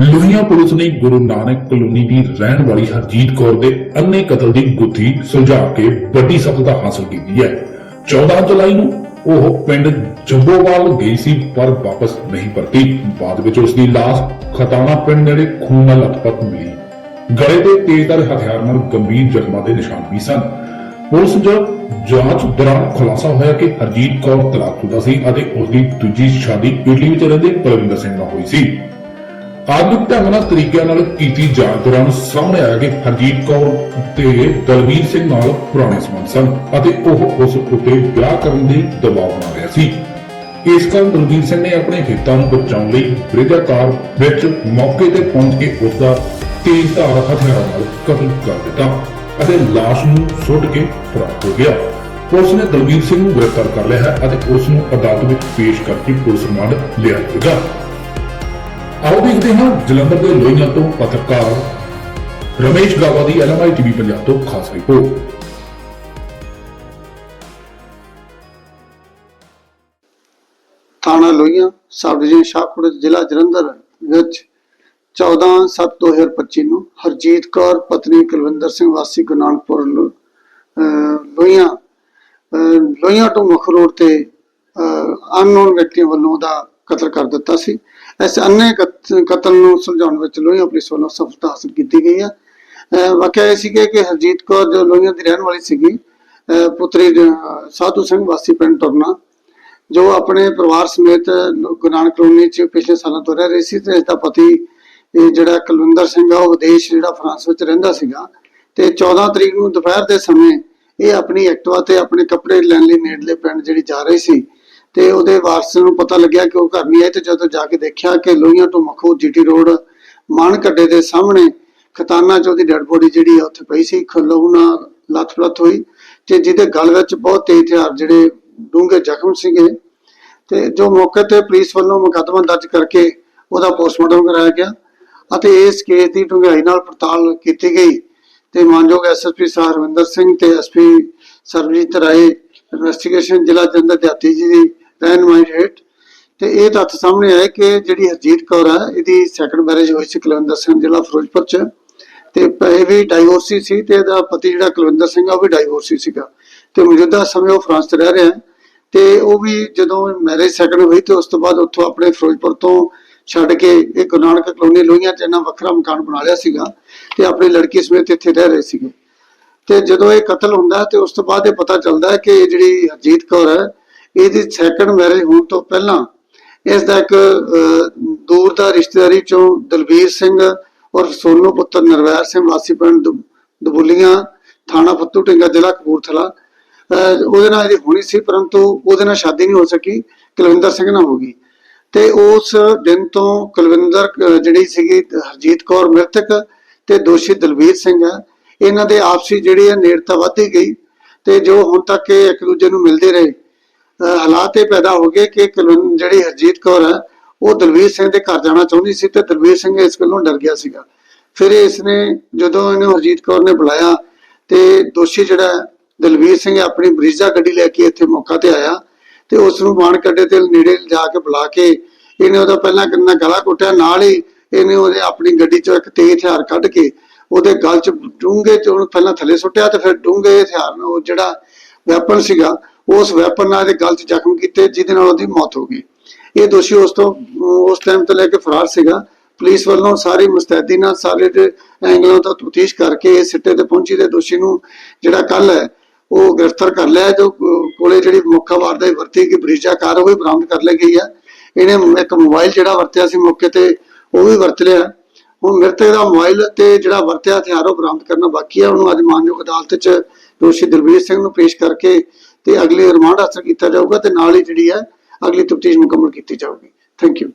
Lohian police ਨੇ Guru Nanak colony ਦੀ ਰਹਿਣ ਵਾਲੀ ਹਰਜੀਤ ਕੌਰ ਦੇ ਅੰਨੇ ਕਤਲ ਦੀ ਗੁੱਥੀ ਸੁਲਝਾ ਕੇ ਵੱਡੀ ਸਫਲਤਾ ਹਾਸਲ ਕੀਤੀ ਹੈ। 14 ਜੁਲਾਈ ਨੂੰ ਉਹ ਪਿੰਡ ਜੰਬੋਵਾਲ ਗਈ ਸੀ, ਪਰ ਵਾਪਸ ਨਹੀਂ ਪਰਤੀ। ਬਾਅਦ ਵਿੱਚ ਉਸ ਦੀ ਲਾਸ਼ ਖਤਾਣਾ ਪਿੰਡ ਨੇੜੇ ਖੂਨ ਨਾਲ ਲਥਪਥ ਮਿਲੀ। ਗਲੇ ਤੇ ਤੇਜ਼ਧਾਰ ਹਥਿਆਰ ਨਾਲ ਗੰਭੀਰ ਜ਼ਖਮਾਂ ਦੇ ਨਿਸ਼ਾਨ ਵੀ ਸਨ। ਪੁਲਿਸ ਜਦ ਜਾਂਚ ਦੌਰਾਨ ਖੁਲਾਸਾ ਹੋਇਆ ਕਿ ਹਰਜੀਤ ਕੌਰ ਤਲਾਕਸ਼ੁਦਾ ਸੀ ਅਤੇ ਉਸ ਦੀ ਦੂਜੀ ਸ਼ਾਦੀ ਇਟਲੀ ਵਿੱਚ ਰਹਿੰਦੇ ਪਰਵਿੰਦਰ ਸਿੰਘ ਨਾਲ ਹੋਈ ਸੀ। ਆਧੁਨਿਕ ਢੰਗ ਨਾਲ ਤਰੀਕਿਆਂ ਨਾਲ ਕੀਤੀ ਜਾਂਚ ਦੌਰਾਨ ਸਾਹਮਣੇ ਆਇਆ ਕਿ ਹਰਜੀਤ ਕੌਰ ਤੇ ਦਲਵੀਰ ਸਿੰਘ ਨਾਲ ਪੁਰਾਣੇ ਸੰਬੰਧ ਸਨ ਅਤੇ ਉਹ ਉਸ ਉੱਤੇ ਵਿਆਹ ਕਰਨ ਦੀ ਦਬਾਅ ਬਣਾ ਰਿਹਾ ਸੀ। ਇਸ ਕਾਰਨ ਦਲਵੀਰ ਸਿੰਘ ਨੇ ਆਪਣੇ ਹਿੱਤਾਂ ਨੂੰ ਬਚਾਉਣ ਲਈ ਬ੍ਰਿਜਾਕਾਰ ਵਿੱਚ ਮੌਕੇ ਤੇ ਪਹੁੰਚ ਕੇ ਉਸ ਦਾ ਤੇਜ਼ ਧਾਰ ਹਥਿਆਰਾਂ ਨਾਲ ਕਤਲ ਕਰ ਦਿੱਤਾ ਅਤੇ ਲਾਸ਼ ਨੂੰ ਸੁੱਟ ਕੇ ਫਰਾਰ ਹੋ ਗਿਆ। ਪੁਲਿਸ ਨੇ ਦਲਵੀਰ ਸਿੰਘ ਨੂੰ ਗ੍ਰਿਫਤਾਰ ਕਰ ਲਿਆ ਹੈ ਅਤੇ ਉਸ ਨੂੰ ਅਦਾਲਤ ਵਿੱਚ ਪੇਸ਼ ਕਰਕੇ ਪੁਲਿਸ ਰਿਮਾਂਡ ਲਿਆ ਜਾਵੇਗਾ ਆਓ ਦੇਖਦੇ ਹਾਂ ਜਲੰਧਰ ਦੇ ਲੋਹੀਆਂ ਤੋਂ ਪੱਤਰਕਾਰ ਰਮੇਸ਼ ਗਾਵਾ ਦੀ ਐਲਐਮਆਈ ਟੀਵੀ ਪੰਜਾਬ ਤੋਂ ਖਾਸ ਰਿਪੋਰਟ। ਥਾਣਾ ਲੋਹੀਆਂ ਸਬ ਡਿਵੀਜ਼ਨ ਸ਼ਾਹਕੋਟ, ਜ਼ਿਲ੍ਹਾ ਜਲੰਧਰ ਵਿੱਚ 14/7/2025 ਨੂੰ ਹਰਜੀਤ ਕੌਰ, ਪਤਨੀ ਕੁਲਵਿੰਦਰ ਸਿੰਘ, ਵਾਸੀ ਗੁਰੂ ਨਾਨਕਪੁਰ ਲੋਹੀਆਂ, ਅਹ ਲੋਹੀਆਂ ਤੋਂ ਮੁੱਖ ਰੋਡ ਤੇ ਅਨਨੋਨ ਵਿਅਕਤੀਆਂ ਵੱਲੋਂ ਉਹਦਾ ਕਤਲ ਕਰ ਦਿੱਤਾ ਸੀ। ਇਸ ਅੰਨੇ ਕਤਲ ਨੂੰ ਸੁਲਝਾਉਣ ਵਿੱਚ ਲੋਹੀਆਂ ਪੁਲਿਸ ਵੱਲੋਂ ਸਫਲਤਾ ਹਾਸਲ ਕੀਤੀ ਗਈ ਹੈ। ਵਾਕਿਆ ਇਹ ਸੀਗਾ ਕਿ ਹਰਜੀਤ ਕੌਰ ਜੋ ਲੋਹੀਆਂ ਦੀ ਰਹਿਣ ਵਾਲੀ ਸੀਗੀ ਪੁੱਤਰੀ ਸਾਧੂ ਸਿੰਘ ਵਾਸੀ ਪਿੰਡ ਟੁਰਨਾ ਜੋ ਆਪਣੇ ਪਰਿਵਾਰ ਸਮੇਤ ਗੁਰੂ ਨਾਨਕ ਕਲੋਨੀ ਚ ਪਿਛਲੇ ਸਾਲਾਂ ਤੋਂ ਰਹਿ ਰਹੀ ਸੀ ਤੇ ਇਸ ਦਾ ਪਤੀ, ਇਹ ਜਿਹੜਾ ਕੁਲਵਿੰਦਰ ਸਿੰਘ ਆ, ਉਹ ਵਿਦੇਸ਼ ਜਿਹੜਾ ਫਰਾਂਸ ਵਿੱਚ ਰਹਿੰਦਾ ਸੀਗਾ। ਤੇ 14 ਤਰੀਕ ਨੂੰ ਦੁਪਹਿਰ ਦੇ ਸਮੇਂ ਇਹ ਆਪਣੀ ਐਕਟਿਵਾ ਤੇ ਆਪਣੇ ਕੱਪੜੇ ਲੈਣ ਲਈ ਨੇੜਲੇ ਪਿੰਡ ਜਿਹੜੀ ਜਾ ਰਹੀ ਸੀ ਤੇ ਉਹਦੇ ਵਾਰਸ ਨੂੰ ਪਤਾ ਲੱਗਿਆ ਕਿ ਉਹ ਘਰ ਨਹੀਂ ਆਏ ਤੇ ਜਦੋਂ ਜਾ ਕੇ ਦੇਖਿਆ ਕਿ ਲੋਹੀਆਂ ਤੋਂ ਮਖੂ ਜੀਟੀ ਰੋਡ ਮਾਨਕੱਡੇ ਦੇ ਸਾਹਮਣੇ ਖਤਾਨਾ ਚ ਉਹਦੀ ਡੈੱਡ ਬੋਡੀ ਜਿਹੜੀ ਆ ਉੱਥੇ ਪਈ ਸੀ, ਖਲਹੂ ਲੱਥ-ਲੱਥ ਹੋਈ ਤੇ ਜਿਹਦੇ ਗਲ ਵਿੱਚ ਬਹੁਤ ਤੇਜ਼ ਹਥਿਆਰ ਜਿਹੜੇ ਡੂੰਘੇ ਜ਼ਖਮ ਸੀਗੇ। ਤੇ ਜੋ ਮੌਕੇ ਤੇ ਪੁਲਿਸ ਵੱਲੋਂ ਮੁਕੱਦਮਾ ਦਰਜ ਕਰਕੇ ਉਹਦਾ ਪੋਸਟਮਾਰਟਮ ਕਰਾਇਆ ਗਿਆ ਅਤੇ ਇਸ ਕੇਸ ਦੀ ਡੂੰਘਾਈ ਨਾਲ ਪੜਤਾਲ ਕੀਤੀ ਗਈ ਤੇ ਮਾਨਯੋਗ ਐਸਐਸਪੀ ਸਾਹਿਬ ਹਰਵਿੰਦਰ ਸਿੰਘ ਤੇ ਐਸਪੀ ਸਰਬਜੀਤ ਰਾਏ ਇਨਵੈਸਟੀਗੇਸ਼ਨ ਜ਼ਿਲ੍ਹਾ ਜਲੰਧਰ ਦਿਹਾਤੀ ਜੀ ਦੀ ਰਹਿਨਮਾਈ ਹੇਠ ਤੇ ਇਹ ਤੱਥ ਸਾਹਮਣੇ ਆਏ ਕਿ ਜਿਹੜੀ ਹਰਜੀਤ ਕੌਰ ਹੈ ਇਹਦੀ ਸੈਕੰਡ ਮੈਰਿਜ ਹੋਈ ਸੀ ਕੁਲਵਿੰਦਰ ਸਿੰਘ ਜ਼ਿਲ੍ਹਾ ਫਿਰੋਜ਼ਪੁਰ ਚ। ਤੇ ਇਹ ਵੀ ਡਾਈਵੋਰਸੀ ਸੀ ਤੇ ਇਹਦਾ ਪਤੀ ਜਿਹੜਾ ਕੁਲਵਿੰਦਰ ਸਿੰਘ ਆ, ਉਹ ਵੀ ਡਾਈਵੋਰਸੀ ਸੀਗਾ। ਤੇ ਮੌਜੂਦਾ ਸਮੇਂ ਉਹ ਫਰਾਂਸ 'ਚ ਰਹਿ ਰਿਹਾ। ਤੇ ਉਹ ਵੀ ਜਦੋਂ ਮੈਰਿਜ ਸੈਕੰਡ ਹੋਈ ਤੇ ਉਸ ਤੋਂ ਬਾਅਦ ਉੱਥੋਂ ਆਪਣੇ ਫਿਰੋਜ਼ਪੁਰ ਤੋਂ ਛੱਡ ਕੇ ਇਹ ਗੁਰੂ ਨਾਨਕ ਕਲੋਨੀ ਲੋਹੀਆਂ 'ਚ ਇਹਨਾਂ ਵੱਖਰਾ ਮਕਾਨ ਬਣਾ ਲਿਆ ਸੀਗਾ ਤੇ ਆਪਣੀ ਲੜਕੀ ਸਮੇਤ ਇੱਥੇ ਰਹਿ ਰਹੇ ਸੀਗੇ। ਤੇ ਜਦੋਂ ਇਹ ਕਤਲ ਹੁੰਦਾ ਤੇ ਉਸ ਤੋਂ ਬਾਅਦ ਇਹ ਪਤਾ ਚੱਲਦਾ ਕਿ ਜਿਹੜੀ ਹਰਜੀਤ ਕੌਰ ਹੈ ਇਹਦੀ ਸੈਕੰਡ ਮੈਰਿਜ ਹੋਣ ਤੋਂ ਪਹਿਲਾਂ ਇਸ ਦਾ ਇੱਕ ਦੂਰ ਦਾ ਰਿਸ਼ਤੇਦਾਰੀ ਚੋਂ ਦਲਬੀਰ ਸਿੰਘ ਔਰ ਸੋਨੂ ਪੁੱਤਰ ਨਰਵੈਰ ਸਿੰਘ ਵਾਸੀ ਪਿੰਡ ਦੁ- ਥਾਣਾ ਫੱਤੂ ਢਿੰਗਾ ਜ਼ਿਲ੍ਹਾ ਕਪੂਰਥਲਾ। ਉਹਦੇ ਨਾਲ ਇਹਦੀ ਹੋਣੀ ਸੀ ਪਰੰਤੂ ਉਹਦੇ ਨਾਲ ਸ਼ਾਦੀ ਨਹੀਂ ਹੋ ਸਕੀ, ਕੁਲਵਿੰਦਰ ਸਿੰਘ ਨਾਲ ਹੋ ਗਈ। ਤੇ ਉਸ ਦਿਨ ਤੋਂ ਕੁਲਵਿੰਦਰ ਜਿਹੜੀ ਸੀਗੀ ਹਰਜੀਤ ਕੌਰ ਮ੍ਰਿਤਕ ਤੇ ਦੋਸ਼ੀ ਦਲਬੀਰ ਸਿੰਘ ਹੈ। ਇਹਨਾਂ ਦੇ ਆਪਸੀ ਜਿਹੜੀ ਹੈ ਨੇੜਤਾ ਵੱਧਦੀ ਗਈ ਤੇ ਜੋ ਹੁਣ ਤੱਕ ਇਹ ਇੱਕ ਦੂਜੇ ਨੂੰ ਮਿਲਦੇ ਰਹੇ ਹਾਲਾਤ ਇਹ ਪੈਦਾ ਹੋ ਗਏ ਕਿ ਜਿਹੜੀ ਹਰਜੀਤ ਕੌਰ ਹੈ, ਉਹ ਦਲਵੀਰ ਸਿੰਘ ਦੇ ਘਰ ਜਾਣਾ ਚਾਹੁੰਦੀ ਸੀ ਤੇ ਦਲਵੀਰ ਸਿੰਘ ਇਸ ਗੱਲੋਂ ਡਰ ਗਿਆ ਸੀਗਾ। ਫਿਰ ਇਸ ਨੇ ਜਦੋਂ ਇਹਨੂੰ ਹਰਜੀਤ ਕੌਰ ਨੇ ਬੁਲਾਇਆ ਤੇ ਦੋਸ਼ੀ ਜਿਹੜਾ ਦਲਵੀਰ ਸਿੰਘ ਆਪਣੀ ਬਰੀਜ਼ਾ ਗੱਡੀ ਲੈ ਕੇ ਇੱਥੇ ਮੌਕਾ ਤੇ ਆਇਆ ਤੇ ਉਸ ਨੂੰ ਮਾਨ ਕੱਢੇ ਤੇ ਨੇੜੇ ਜਾ ਕੇ ਬੁਲਾ ਕੇ ਇਹਨੇ ਉਹਦਾ ਪਹਿਲਾਂ ਕਿੰਨਾ ਗਲਾ ਕੁੱਟਿਆ, ਨਾਲ ਹੀ ਇਹਨੇ ਉਹਦੇ ਆਪਣੀ ਗੱਡੀ ਚੋਂ ਇੱਕ ਤੇਜ਼ ਹਥਿਆਰ ਕੱਢ ਕੇ ਉਹਦੇ ਗਲ 'ਚ ਡੂੰਘੇ ਚ ਉਹਨੂੰ ਪਹਿਲਾਂ ਥੱਲੇ ਸੁੱਟਿਆ ਤੇ ਫਿਰ ਡੂੰਘੇ ਹਥਿਆਰ ਨਾਲ ਉਹ ਜਿਹੜਾ ਵੈਪਨ ਸੀਗਾ ਉਸ ਵੈਪਨ ਨਾਲ ਇਹਦੇ ਗਲ ਜ਼ਖਮ ਕੀਤੇ, ਜਿਹਦੇ ਨਾਲ ਉਹਦੀ ਮੌਤ ਹੋ ਗਈ। ਇਹ ਦੋਸ਼ੀ ਉਸ ਤੋਂ, ਉਸ ਟਾਈਮ ਤੋਂ ਲੈ ਕੇ ਫਰਾਰ ਸੀਗਾ। ਪੁਲਿਸ ਵੱਲੋਂ ਸਾਰੀ ਮੁਸਤੈਦੀ ਨਾਲ ਸਾਰੇ ਦੇ ਐਂਗਲਾਂ ਤੋਂ ਤਫਤੀਸ਼ ਕਰਕੇ ਇਸ ਸਿੱਟੇ ਤੇ ਪਹੁੰਚੀ ਤੇ ਦੋਸ਼ੀ ਨੂੰ ਜਿਹੜਾ ਕੱਲ ਹੈ, ਉਹ ਗ੍ਰਿਫਤਾਰ ਕਰ ਲਿਆ। ਜੋ ਕੋਲੇ ਜਿਹੜੀ ਮੁੱਖ ਵਾਰਦਾਤ ਵਰਤੀ ਕਿ ਬਰੀਜਾ ਕਾਰ, ਉਹ ਵੀ ਬਰਾਮਦ ਕਰ ਲਈ ਗਈ ਹੈ। ਇਹਨੇ ਇੱਕ ਮੋਬਾਈਲ ਜਿਹੜਾ ਵਰਤਿਆ ਸੀ ਮੌਕੇ ਤੇ, ਉਹ ਵੀ ਵਰਤ ਲਿਆ। ਹੁਣ ਮ੍ਰਿਤਕ ਦਾ ਮੋਬਾਈਲ ਤੇ ਜਿਹੜਾ ਵਰਤਿਆ ਹਥਿਆਰ, ਉਹ ਬਰਾਮਦ ਕਰਨਾ ਬਾਕੀ ਹੈ। ਉਹਨੂੰ ਅੱਜ ਮਾਨਯੋਗ ਅਦਾਲਤ 'ਚ ਦੋਸ਼ੀ ਦਲਬੀਰ ਸਿੰਘ ਨੂੰ ਪੇਸ਼ ਕਰਕੇ ਤੇ ਅਗਲੀ ਰਿਮਾਂਡ ਹਾਸਲ ਕੀਤਾ ਜਾਊਗਾ ਤੇ ਨਾਲ ਹੀ ਜਿਹੜੀ ਹੈ ਅਗਲੀ ਤਫਤੀਸ਼ ਮੁਕੰਮਲ ਕੀਤੀ ਜਾਊਗੀ। Thank you